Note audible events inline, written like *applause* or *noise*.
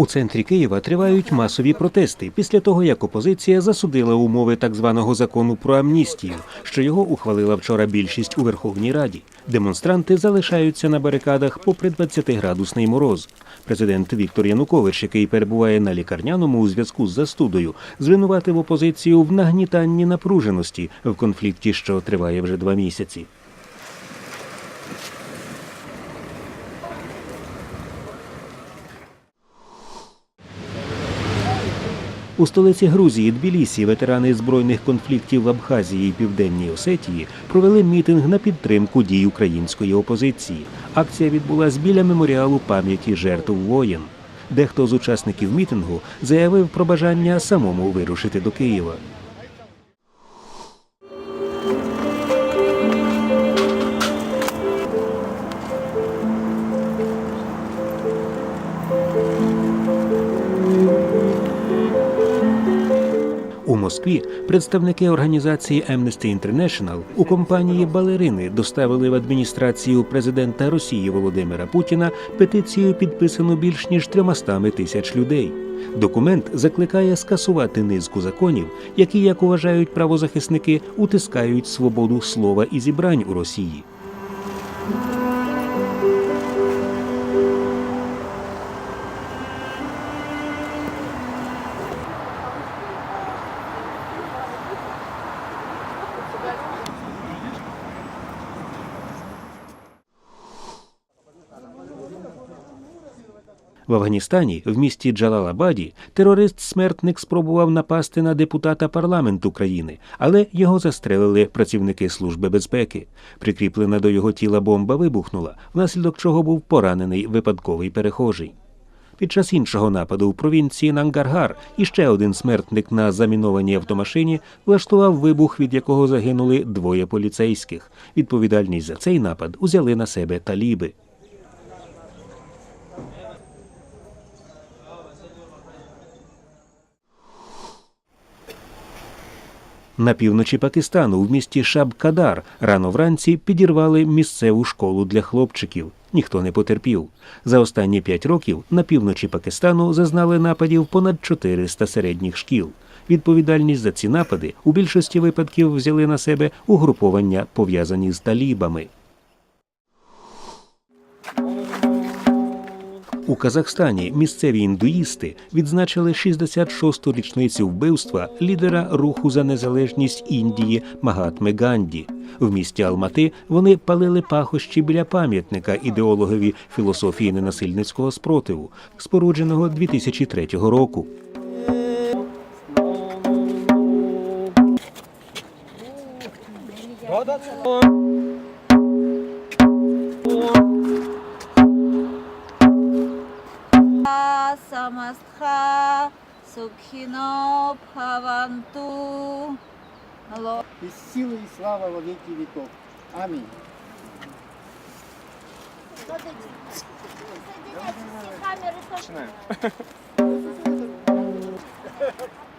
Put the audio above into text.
У центрі Києва тривають масові протести після того, як опозиція засудила умови так званого закону про амністію, що його ухвалила вчора більшість у Верховній Раді. Демонстранти залишаються на барикадах попри 20-градусний мороз. Президент Віктор Янукович, який перебуває на лікарняному у зв'язку з застудою, звинуватив опозицію в нагнітанні напруженості в конфлікті, що триває вже два місяці. У столиці Грузії Тбілісі ветерани збройних конфліктів в Абхазії і Південній Осетії провели мітинг на підтримку дій української опозиції. Акція відбулась біля меморіалу пам'яті жертв воєн. Дехто з учасників мітингу заявив про бажання самому вирушити до Києва. Москві представники організації Amnesty International у компанії Балерини доставили в адміністрацію президента Росії Володимира Путіна петицію, підписану більш ніж трьомастами тисяч людей. Документ закликає скасувати низку законів, які, як вважають правозахисники, утискають свободу слова і зібрань у Росії. В Афганістані, в місті Джалалабаді, терорист-смертник спробував напасти на депутата парламенту країни, але його застрелили працівники служби безпеки. Прикріплена до його тіла бомба вибухнула, внаслідок чого був поранений випадковий перехожий. Під час іншого нападу в провінції Нангаргар іще один смертник на замінованій автомашині влаштував вибух, від якого загинули двоє поліцейських. Відповідальність за цей напад узяли на себе таліби. На півночі Пакистану в місті Шаб-Кадар рано вранці підірвали місцеву школу для хлопчиків. Ніхто не потерпів. За останні п'ять років на півночі Пакистану зазнали нападів понад 400 середніх шкіл. Відповідальність за ці напади у більшості випадків взяли на себе угруповання, пов'язані з талібами. У Казахстані місцеві індуїсти відзначили 66-ту річницю вбивства лідера руху за незалежність Індії Магатми Ганді. В місті Алмати вони палили пахощі біля пам'ятника ідеологові філософії ненасильницького спротиву, спорудженого 2003 року. Самастха Сукхино Бхаванту. Алло. и силы и слава во веки веков. Аминь. Соединяйтесь все камеры тоже. *laughs*